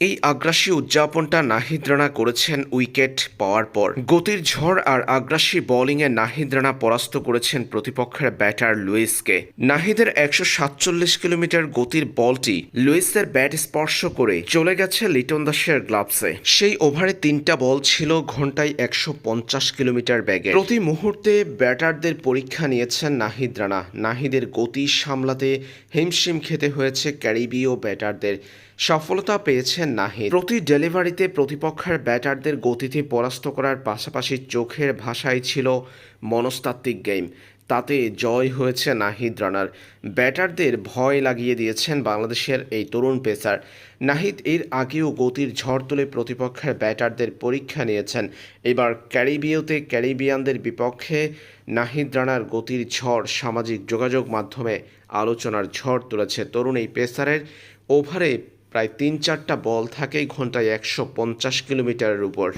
এই আগ্রাসী উদযাপনটা নাহিদ রানা করেছেন উইকেট পাওয়ার পর। গতির ঝড় আর আগ্রাসী বোলিংয়ে নাহিদ রানা পরাস্ত করেছেন প্রতিপক্ষের ব্যাটার লুইসকে। নাহিদের একশো সাতচল্লিশ কিলোমিটার গতির বলটি লুইসের ব্যাট স্পর্শ করে চলে গেছে লিটন দাসের গ্লাভসে সেই ওভারে তিনটা বল ছিল ঘন্টায় একশো পঞ্চাশ কিলোমিটার ব্যাগে প্রতি মুহূর্তে ব্যাটারদের পরীক্ষা নিয়েছেন নাহিদ রানা নাহিদের গতি সামলাতে হিমশিম খেতে হয়েছে ক্যারিবীয় ব্যাটারদের। সফলতা পেয়েছেন নাহিদ। প্রতি ডেলিভারিতে প্রতিপক্ষের ব্যাটারদের গতিতে পরাস্ত করার পাশাপাশি চোখের ভাষায় ছিল মনস্তাত্ত্বিক গেম। তাতে জয় হয়েছে নাহিদ রানার। ব্যাটারদের ভয় লাগিয়ে দিয়েছেন বাংলাদেশের এই তরুণ পেসার। নাহিদ এর আগেও গতির ঝড় তুলে প্রতিপক্ষের ব্যাটারদের পরীক্ষা নিয়েছেন। এবার ক্যারিবীয়তে ক্যারিবিয়ানদের বিপক্ষে নাহিদ রানার গতির ঝড় সামাজিক যোগাযোগ মাধ্যমে আলোচনার ঝড় তুলেছে তরুণ এই পেসারের ওভারে প্রায় তিন চারটা বল থাকে ঘন্টায় একশো পঞ্চাশ কিলোমিটারের উপর।